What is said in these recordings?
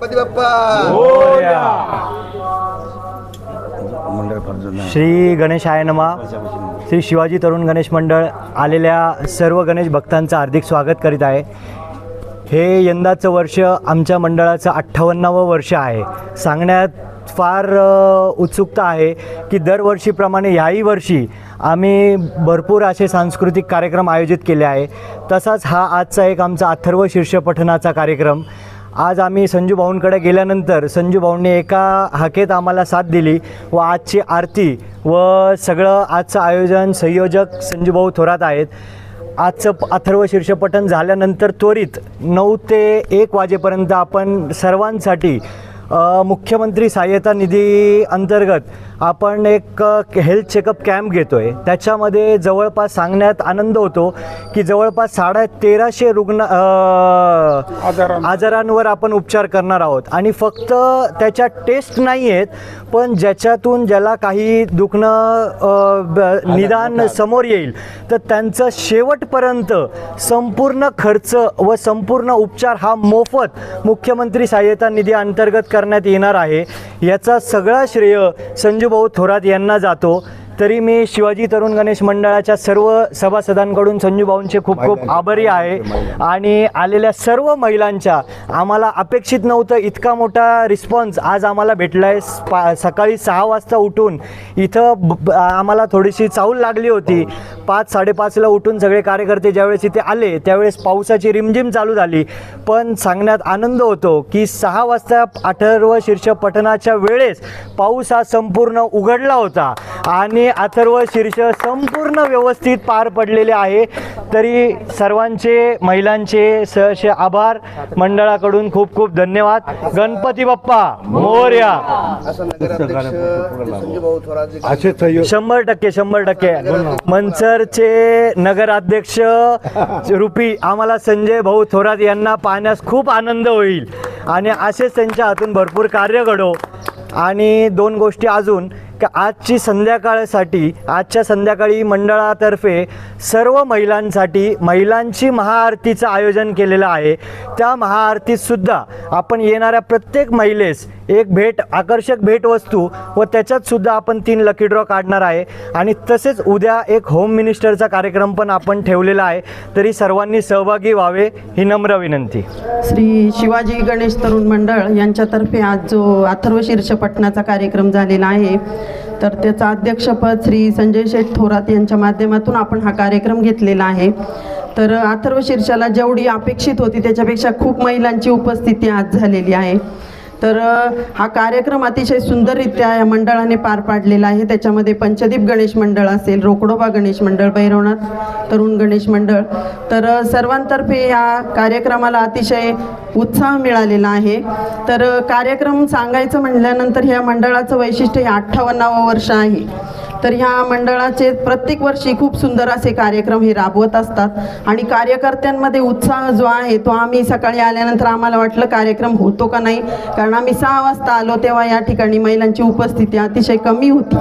गणपती बाप्पा श्री गणेशाय नमा. श्री शिवाजी तरुण गणेश मंडळ आलेल्या सर्व गणेश भक्तांचं हार्दिक स्वागत करीत आहे. हे यंदाचं वर्ष आमच्या मंडळाचं अठ्ठावन्नावं वर्ष आहे. सांगण्यात फार उत्सुकता आहे की दरवर्षीप्रमाणे ह्याही वर्षी आम्ही भरपूर असे सांस्कृतिक कार्यक्रम आयोजित केले आहे. तसाच हा आजचा एक आमचा अथर्व शीर्ष पठणाचा कार्यक्रम. आज आम्ही संजू भाऊंकडे गेल्यानंतर संजू भाऊंनी एका हाकेत आम्हाला साथ दिली व आजची आरती व सगळं आजचं आयोजन संयोजक संजू भाऊ थोरात आहेत. आजचं अथर्व शीर्षपठण झाल्यानंतर त्वरित नऊ ते एक वाजेपर्यंत आपण सर्वांसाठी मुख्यमंत्री सहाय्यता निधी अंतर्गत आपण एक हेल्थ चेकअप कॅम्प घेतो आहे त्याच्यामध्ये जवळपास सांगण्यात आनंद होतो की जवळपास साडे तेराशे रुग्ण आजारांवर. आपण उपचार करणार आहोत. आणि फक्त त्याच्या टेस्ट नाही आहेत पण ज्याच्यातून ज्याला काही दुखणं निदान समोर येईल तर त्यांचं शेवटपर्यंत संपूर्ण खर्च व संपूर्ण उपचार हा मोफत मुख्यमंत्री सहाय्यता निधी अंतर्गत करण्यात येणार आहे. याचा सगळा श्रेय संजूभाऊ थोरात यांना जातो. तरी मी शिवाजी तरुण गणेश मंडळाच्या सर्व सभासदांकडून संजूभाऊंचे खूप खूप आभारी आहे. आणि आलेल्या सर्व महिलांच्या आम्हाला अपेक्षित नव्हतं इतका मोठा रिस्पॉन्स आज आम्हाला भेटला आहे सकाळी सहा वाजता उठून इथं आम्हाला थोडीशी चाहूल लागली होती. पाच साडेपाचला उठून सगळे कार्यकर्ते ज्यावेळेस इथे आले त्यावेळेस पावसाची रिमझिम चालू झाली. पण सांगण्यात आनंद होतो की सहा वाजता अठर्व शीर्ष पठणाच्या वेळेस पाऊस हा संपूर्ण उघडला होता. आणि अथर्व शीर्ष संपूर्ण व्यवस्थित पार पडलेले आहे. तरी सर्वांचे महिलांचे सहर्ष आभार. मंडळाकडून खूप खूप धन्यवाद. गणपती बाप्पा मोर्या. शंभर टक्के शंभर टक्के. मनसरचे नगराध्यक्ष रुपी आम्हाला संजय भाऊ थोरात यांना पाहण्यास खूप आनंद होईल. आणि असेच त्यांच्या हातून भरपूर कार्य घडो. आणि दोन गोष्टी अजून. का आजची संध्याकाळसाठी आजच्या संध्याकाळी मंडळातर्फे सर्व महिलांसाठी महिलांची महाआरतीचं आयोजन केलेलं आहे. त्या महाआरतीतसुद्धा आपण येणाऱ्या प्रत्येक महिलेस एक भेट आकर्षक भेटवस्तू व त्याच्यात सुद्धा आपण तीन लकी ड्रॉ काढणार आहे. आणि तसेच उद्या एक होम मिनिस्टरचा कार्यक्रम पण आपण ठेवलेला आहे. तरी सर्वांनी सहभागी व्हावे ही नम्र विनंती. श्री शिवाजी गणेश तरुण मंडळ यांच्यातर्फे आज जो अथर्व शीर्ष पठणाचा कार्यक्रम झालेला आहे तर त्याचं अध्यक्षपद श्री संजय शेठ थोरात यांच्या माध्यमातून आपण हा कार्यक्रम घेतलेला आहे. तर अथर्व शीर्षाला जेवढी अपेक्षित होती त्याच्यापेक्षा खूप महिलांची उपस्थिती आज झालेली आहे. तर हा कार्यक्रम अतिशय सुंदररित्या या मंडळाने पार पाडलेला आहे. त्याच्यामध्ये पंचदीप गणेश मंडळ असेल रोकडोबा गणेश मंडळ भैरवनाथ तरुण गणेश मंडळ. तर सर्वांतर्फे या कार्यक्रमाला अतिशय उत्साह मिळालेला आहे. तर कार्यक्रम सांगायचं म्हटल्यानंतर ह्या मंडळाचं वैशिष्ट्य हे अठ्ठावन्नावं वर्ष आहे. तर ह्या मंडळाचे प्रत्येक वर्षी खूप सुंदर असे कार्यक्रम हे राबवत असतात. आणि कार्यकर्त्यांमध्ये उत्साह जो आहे तो आम्ही सकाळी आल्यानंतर आम्हाला वाटलं कार्यक्रम होतो का नाही? कारण आम्ही सहा वाजता आलो तेव्हा या ठिकाणी महिलांची उपस्थिती अतिशय कमी होती.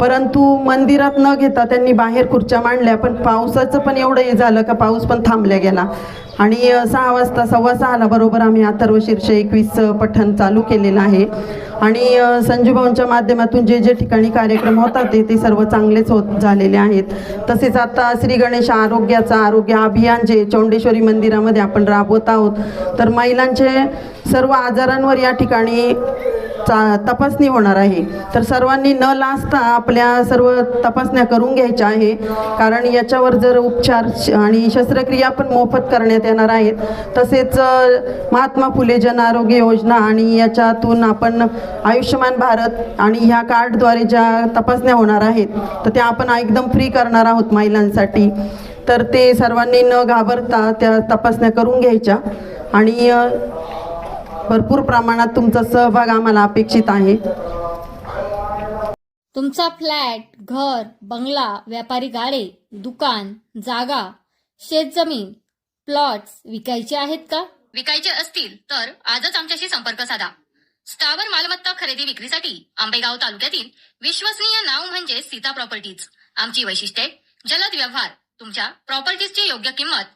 परंतु मंदिरात न घेता त्यांनी बाहेर खुर्च्या मांडल्या पण पावसाचं पण एवढं हे झालं का पाऊस पण थांबल्या गेला. आणि सहा वाजता सव्वा सहाला बरोबर आम्ही अथर्व शीर्ष एकवीस पठण चालू केलेलं आहे. आणि संजूभाऊंच्या माध्यमातून जे जे ठिकाणी कार्यक्रम होतात ते ते सर्व चांगलेच होत झालेले आहेत. तसेच आता श्री गणेश आरोग्याचा आरोग्य अभियान जे चौंडेश्वरी मंदिरामध्ये आपण राबवत आहोत तर महिलांचे सर्व आजारांवर या ठिकाणी चा तपासणी होणार आहे. तर सर्वांनी न लाजता आपल्या सर्व तपासण्या करून घ्यायच्या आहे. कारण याच्यावर जर उपचार श- आणि शस्त्रक्रिया पण मोफत करण्यात येणार आहेत. तसेच महात्मा फुले जन आरोग्य योजना आणि याच्यातून आपण आयुष्यमान भारत आणि ह्या कार्डद्वारे ज्या तपासण्या होणार आहेत तर त्या आपण एकदम फ्री करणार आहोत महिलांसाठी. तर ते सर्वांनी न घाबरता त्या तपासण्या करून घ्यायच्या. आणि भरपूर प्रमाणात तुमचा सहभाग आम्हाला अपेक्षित आहे. तुमचा फ्लॅट घर बंगला व्यापारी गाडे दुकान जागा शेतजमीन प्लॉट्स विकायचे आहेत का? विकायचे असतील तर आजच आमच्याशी संपर्क साधा. स्थावर मालमत्ता खरेदी विक्रीसाठी आंबेगाव तालुक्यातील विश्वसनीय नाव म्हणजे सीता प्रॉपर्टीज. आमची वैशिष्ट्ये जलद व्यवहार तुमच्या प्रॉपर्टीजची योग्य किंमत